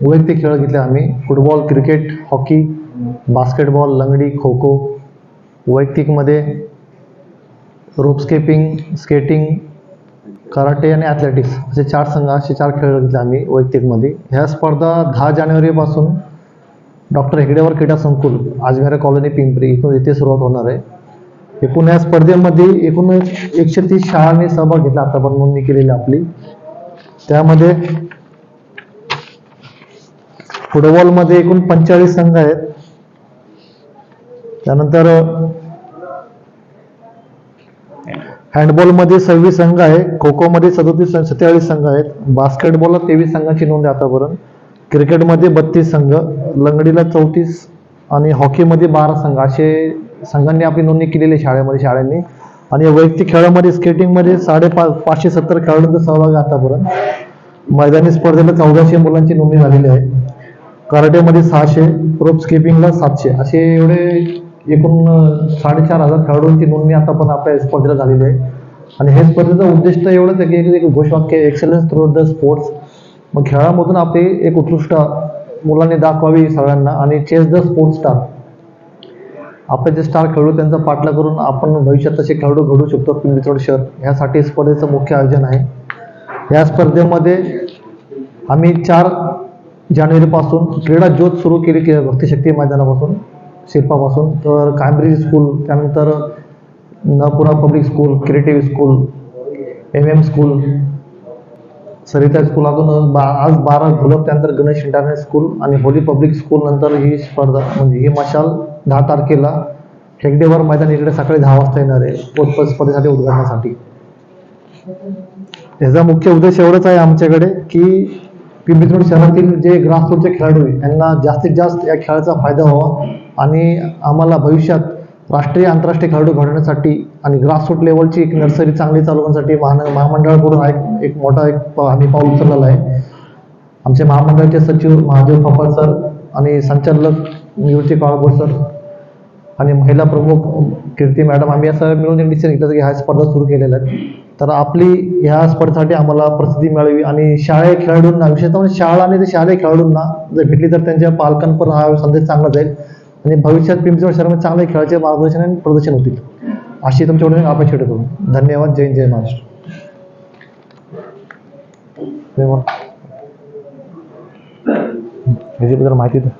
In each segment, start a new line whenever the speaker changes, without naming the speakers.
वैयक्तिक खेळ घेतले आम्ही. फुटबॉल क्रिकेट हॉकी बास्केटबॉल लंगडी खो खो वैयक्तिकमध्ये रोपस्केपिंग स्केटिंग कराटे आणि ॲथलेटिक्स असे चार संघ असे चार खेळ घेतले आम्ही वैयक्तिकमध्ये. ह्या स्पर्धा दहा जानेवारीपासून डॉक्टर हेगडेवर क्रीडा संकुल आजमेरा कॉलनी पिंपरी इथून इथे सुरुवात होणार आहे. एकूण या स्पर्धेमध्ये एकूण एकशे तीस शाळांनी सहभाग घेतला. आतापर्यंत नोंदणी केलेली आपली. त्यामध्ये फुटबॉलमध्ये एकूण पंचेचाळीस संघ आहेत. त्यानंतर हँडबॉलमध्ये सव्वीस संघ आहे. खो खोमध्ये सदोतीस सत्तेचाळीस संघ आहेत. बास्केटबॉलला तेवीस संघाची नोंद आहे आतापर्यंत. क्रिकेटमध्ये बत्तीस संघ. लंगडीला चौतीस आणि हॉकीमध्ये बारा संघ. असे संघांनी आपली नोंदणी केलेली आहे शाळेमध्ये शाळांनी. आणि वैयक्तिक खेळामध्ये स्केटिंगमध्ये साडेपाच पाचशे सत्तर खेळाडूंचा सहभाग आहे आतापर्यंत. मैदानी स्पर्धेला चौदाशे मुलांची नोंदणी झालेली आहे. कराटेमध्ये सहाशे रोप स्किपिंगला सातशे. असे एवढे एकूण साडेचार हजार खेळाडूंची नोंदणी आता पण आपल्या स्पर्धेला झालेली आहे. आणि हे स्पर्धेचं उद्दिष्ट एवढंच आहे की एक- घोषवाक्य एक्सलन्स थ्रू द स्पोर्ट्स मग खेळामधून आपली एक उत्कृष्ट मुलांनी दाखवावी सगळ्यांना आणि चेस द स्पोर्ट्स स्टार आपले जे स्टार खेळाडू त्यांचा पाठला करून आपण भविष्यात तसे खेळाडू घडू शकतो पिंपरी शहर ह्यासाठी स्पर्धेचं मुख्य आयोजन आहे. या स्पर्धेमध्ये आम्ही चार जानेवारीपासून क्रीडा ज्योत सुरू केली की भक्तिशक्ती मैदानापासून शिल्पापासून तर कांब्रिज स्कूल त्यानंतर नपुरा public school creative school M M school Sarita school अजून बा आज बारा गुलाब त्यानंतर गणेश इंटरनॅशनल स्कूल आणि होली पब्लिक स्कूल नंतर ही स्पर्धा म्हणजे ही मशाल दहा तारखेला हेगडेवर मैदान इकडे सकाळी दहा वाजता येणार आहे स्पर्धेसाठी उद्घाटनासाठी. याचा मुख्य उद्देश एवढाच आहे आमच्याकडे की पिंपरी शहरातील जे ग्रासरूटचे खेळाडू आहे त्यांना जास्तीत जास्त या खेळाचा फायदा व्हावा आणि आम्हाला भविष्यात राष्ट्रीय आंतरराष्ट्रीय खेळाडू घडवण्यासाठी आणि ग्रासरूट लेवलची एक नर्सरी चांगली चालवण्यासाठी महान महामंडळाकडून एक एक मोठा एक आम्ही पाऊल उचललेला आहे. आमचे महामंडळाचे सचिव महादेव फपाल सर आणि संचालक निवृत्ती काळभोर सर आणि महिला प्रमुख कीर्ती मॅडम आम्ही असं मिळून एक डिसिजन घेतलं की ह्या स्पर्धा सुरू केलेल्या आहेत. तर आपली ह्या स्पर्धेसाठी आम्हाला प्रसिद्धी मिळावी आणि शाळेय खेळाडूंना विशेषतः म्हणजे शाळा आणि ते शालेय खेळाडूंना जर भेटली तर त्यांच्या पालकांपर्यंत हा संदेश चांगला जाईल. आणि भविष्यात पिंपरी शहरामध्ये चांगले खेळाचे मार्गदर्शन आणि प्रदर्शन होतील. अशी तुमच्याकडून अपेक्षा ठेवतो धन्यवाद. जय जय महाराष्ट्र. माहिती द्या.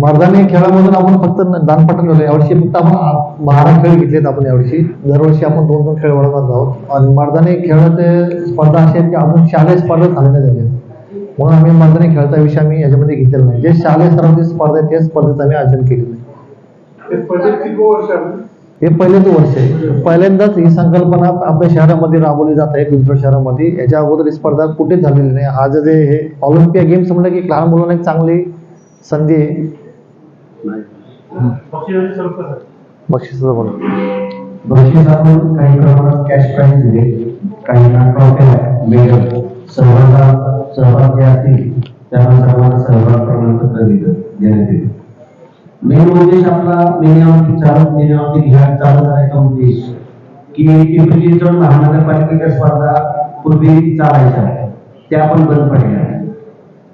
मर्दानी खेळामधून आपण फक्त दानपट्टा ठेवलं यावर्षी फक्त आपण बारा खेळ घेतलेत आपण यावर्षी. दरवर्षी आपण दोन दोन खेळ वाढवत आहोत. आणि मर्दानी खेळाचे स्पर्धा अशी आहेत की अजून शालेय स्पर्धा झालेल्या झाल्या म्हणून आम्ही मर्दानी खेळाचा विषय आम्ही याच्यामध्ये घेतलेला नाही. जे शालेय स्तरावरची स्पर्धा आहे त्याच स्पर्धेत आम्ही आयोजन केलेलं आहे? हे पहिलेच वर्ष आहे. पहिल्यांदाच ही संकल्पना आपल्या शहरामध्ये राबवली जात आहे पिंपरी शहरामध्ये. याच्या अगोदर ही स्पर्धा कुठेच झालेली नाही. आज जे हे ऑलिम्पिया गेम्स म्हणलं की लहान मुलांना एक चांगली संधी. पण.
बक्षीस आपण काही प्रमाणात कॅश प्राईज दिले. काही मेडल सर्वांना सहभाग जे असतील त्यांना सर्वांना सहभाग प्रमाणपत्र दिलं देण्यात येईल. मेन उद्देश आपला मिनिमम चालू मिनिमम ह्या चालू करायचा उद्देश की पिंपरी चिंचवड महानगरपालिकेच्या स्पर्धा पूर्वी चालायच्या. त्या पण बंद पडल्या.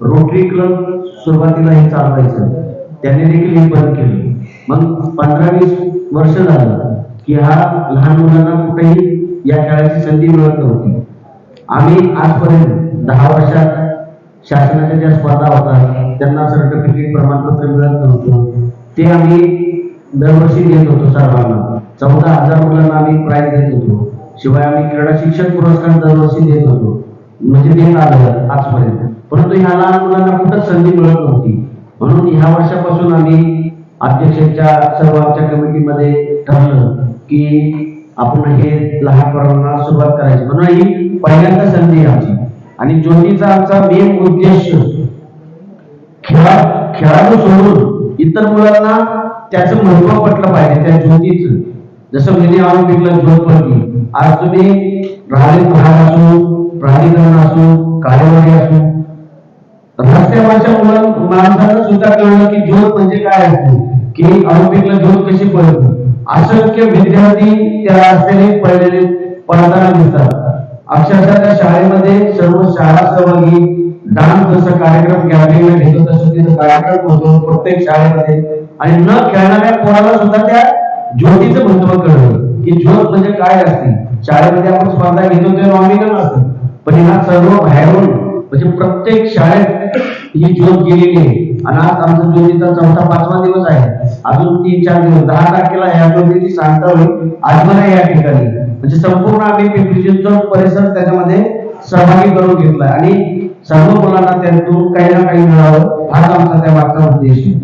रोटरी क्लब सुरुवातीला हे चालवायचं. त्यांनी देखील हे बंद केले. मग पंधरा वीस वर्ष झालं की हा लहान मुलांना कुठेही या खेळाची संधी मिळत नव्हती. आम्ही आजपर्यंत दहा वर्षात शासनाच्या ज्या स्पर्धा होतात त्यांना सर्टिफिकेट प्रमाणपत्र मिळत नव्हतं. ते आम्ही दरवर्षी देत होतो सर्वांना. चौदा हजार मुलांना आम्ही प्राईज देत होतो. शिवाय आम्ही क्रीडा शिक्षण पुरस्कार दरवर्षी देत होतो. म्हणजे देत आलं आजपर्यंत. परंतु ह्या लहान मुलांना कुठंच संधी मिळत नव्हती. म्हणून ह्या वर्षापासून आम्ही अध्यक्षांच्या सर्व आमच्या कमिटीमध्ये ठरलं की आपण हे लहान पोरांना सुरुवात करायची. म्हणून ही पहिल्यांदा संधी आमची. आणि ज्योतीचा आमचा मेन उद्देश खेळा खेळाडू सोडून इतर मुलांना त्याचं महत्त्व पटलं पाहिजे त्या ज्योतीचं. जसं मी ऑलिम्पिकला ज्योत पडली आज तुम्ही राहिले महाग असो प्राधिकरण असो कार्यवाही असो रस्त्यावरच्या मुलां माणसाला सुद्धा कळलं की ज्योत म्हणजे काय असते? की ऑलिम्पिकला ज्योत कशी पडत अशक्य विद्यार्थी त्या रस्त्याने पडलेले पडताना दिसतात. अक्षरशः त्या शाळेमध्ये सर्व शाळा सहभागी डान्स जसा कार्यक्रम गॅदरिंग घेतो तसं तिथं कार्यक्रम होतो प्रत्येक शाळेमध्ये. आणि न खेळणाऱ्या कोणाला सुद्धा त्या ज्योतीचं महत्त्व कळलं की ज्योत म्हणजे काय असते? शाळेमध्ये आपण स्पर्धा घेतो ते नॉमिनल असतं पण ह्या सर्व बाहेरून म्हणजे प्रत्येक शाळेत ही ज्योत गेलेली आहे. आणि आज आमचा ज्योतीचा चौथा पाचवा दिवस आहे. अजून तीन चार दिवस. दहा तारखेला या ज्योतीची सांगता होईल. आगमन आहे या ठिकाणी. म्हणजे संपूर्ण आम्ही पिंपरी चिंचवड परिसर त्याच्यामध्ये सहभागी करून घेतला आणि सर्व मुलांना त्यातून काही ना काही मिळावं हाच आमचा त्या मागचा उद्देश आहे.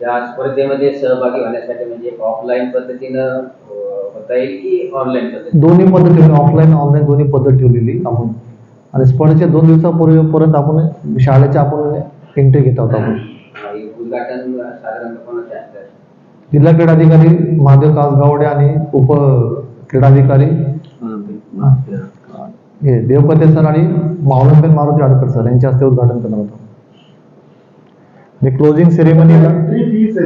त्या स्पर्धेमध्ये सहभागी होण्यासाठी म्हणजे ऑफलाईन पद्धतीनं होता येईल की ऑनलाईन
दोन्ही पद्धतीने ऑफलाईन ऑनलाईन दोन्ही पद्धत ठेवलेली आपण. आणि स्पर्धेच्या दोन दिवसापूर्वी परत आपण शाळेच्या आपण एंट्री घेत आहोत आपण.
हे उद्घाटन?
जिल्हा क्रीडाधिकारी महादेव कासगावडे आणि उप क्रीडाधिकारी हे. देवकते सर आणि मावलंबेन मारुती आडकर सर यांच्या हस्ते उद्घाटन करणार होतं आणि क्लोजिंग सेरेमनीला
फीस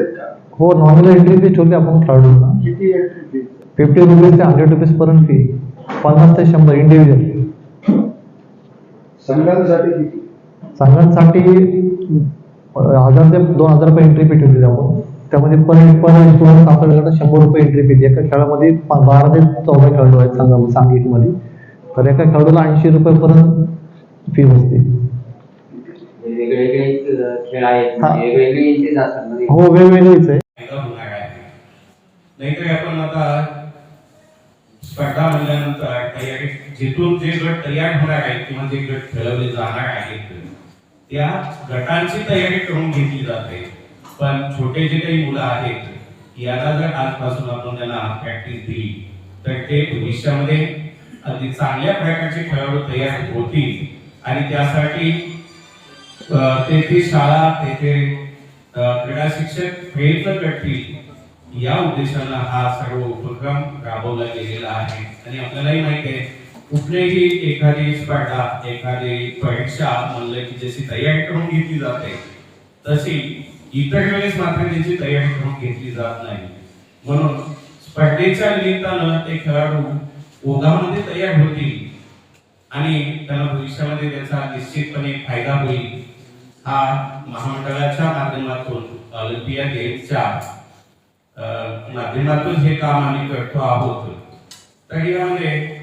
हो नॉमिनल एंट्री फी ठेवली आपण खेळाडूंना.
किती एंट्री फीस
फिफ्टी रुपीज ते हंड्रेड रुपीज पर्यंत फी पन्नास ते शंभर इंडिव्हिज्युअल
संघांसाठी किती?
संघांसाठी हजार ते दोन हजार रुपये एंट्री फी ठेवली आपण त्यामध्ये पर पर स्टुडंट आपल्याकडे शंभर रुपये एंट्री फी एका खेळामध्ये पा- बारा ते चौदा खेळाडू आहेत संघा सांघिकमध्ये तर एका खेळाडूला ऐंशी रुपयेपर्यंत फी बसते.
वेगवेगळे अं, खेळ आहेत.
हा.
वेगवेगळे एंट्रीज असतात.
वेगवेगळीच आहे.
फायदा होणार आहे नाहीतर आपण आता स्पर्धा म्हणल्यानंतर तयारी जिथून जे गट तयार होणार आहेत किंवा जे गट खेळवले जाणार आहेत त्या गटांची तयारी करून घेतली जाते. पण छोटे जे काही मुलं आहेत याला जर आजपासून आपण त्यांना प्रॅक्टिस दिली तर ते भविष्यामध्ये अगदी चांगल्या प्रकारचे खेळाडू तयार होतील. आणि त्यासाठी ते तेथे शाळा तेथे क्रीडा शिक्षक प्रयत्न करतील. या उद्देशाला हा सर्व उपक्रम राबवला गेलेला आहे. आणि आपल्यालाही माहिती आहे कुठलीही एखादी स्पर्धा एखादी परीक्षा म्हणलं की जशी तयारी करून घेतली जाते तशी इतर वेळेस मात्र त्याची तयारी करून घेतली जात नाही. म्हणून स्पर्धेच्या निमित्तानं ते खेळाडू ओघामध्ये तयार होतील आणि त्यांना भविष्यामध्ये त्याचा निश्चितपणे फायदा होईल. हा महामंडळाच्या माध्यमातून ऑलिम्पिया गेम्सच्या माध्यमातून हे काम आम्ही करतो आहोत. तर यामध्ये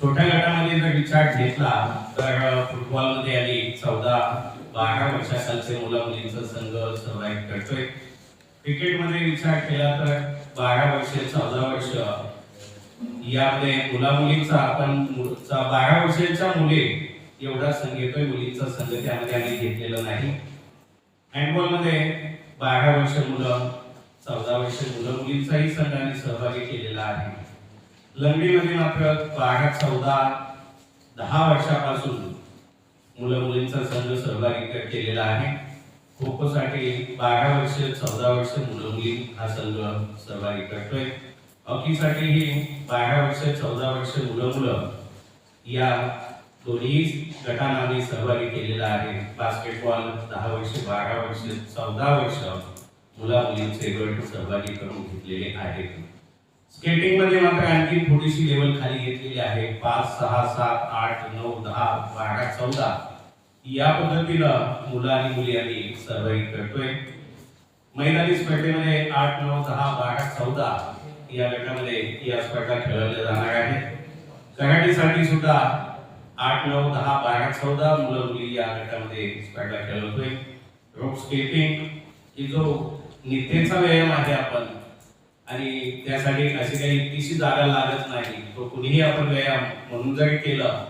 छोट्या गटामध्ये जर विचार घेतला तर फुटबॉलमध्ये आली चौदा बारा वर्षाखालचे मुलं मुलींचा संघ सर्वाईव्ह करतोय. क्रिकेटमध्ये विचार केला तर बारा वर्ष चौदा वर्ष यामध्ये मुला मुलींचा आपण बारा वर्षाच्या मुले एवढा संघ येतोय मुलींचा संघ त्यामध्ये आम्ही घेतलेला नाही. हँडबॉलमध्ये बारा वर्ष मुलं चौदा वर्ष मुलं मुलींचाही संघाने सहभागी केलेला आहे. लंबीमध्ये मात्र बारा चौदा दहा वर्षापासून मुलं मुलींचा संघ सहभागी केलेला आहे. खो बारा वर्ष चौदा वर्ष मुलं मुली हा संघ सहभागी करतोय. हॉकीसाठीही बारा वर्ष चौदा वर्ष मुलं मुलं या दोन्ही गटांना सहभागी केलेला आहे. बास्केटबॉल दहा वर्ष बारा वर्ष चौदा वर्ष मुला सहभागी करून स्केटिंग मध्ये मात्र आणखी थोडीशी लेवल खाली घेतलेली आहे. पाच, सहा, सात, आठ, नऊ, दहा, बारा, चौदा. या पद्धतीनं मुलं आणि मुली आम्ही सहभागी करतोय. मैदानी आठ, नऊ, दहा, बारा, चौदा या गटामध्ये या स्पर्धा आठ, नऊ, दहा, बारा, चौदा मुलं मुली या स्पर्धा रोप स्केटिंग ही जो नित्येचा व्यायाम आहे आपण. आणि त्यासाठी अशी काही इतकीशी जागा लागत नाही. तो कुणीही आपण व्यायाम म्हणून जरी केलं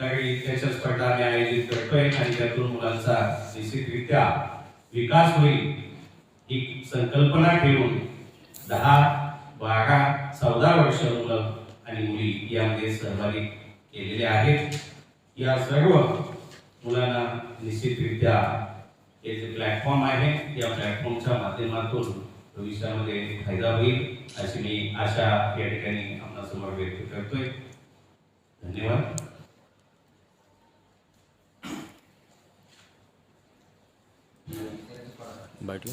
तरी त्याच्या स्पर्धा आम्ही आयोजित करतोय आणि त्यातून मुलांचा निश्चितरित्या विकास होईल ही संकल्पना ठेवून दहा बारा चौदा वर्ष मुलं आणि मुली यामध्ये सहभागी केलेले आहेत. या सर्व मुलांना निश्चितरित्या हे जे प्लॅटफॉर्म आहे या प्लॅटफॉर्मच्या माध्यमातून भविष्यामध्ये फायदा होईल अशी मी आशा या ठिकाणी आपणासमोर व्यक्त करतोय. धन्यवाद.
बैठ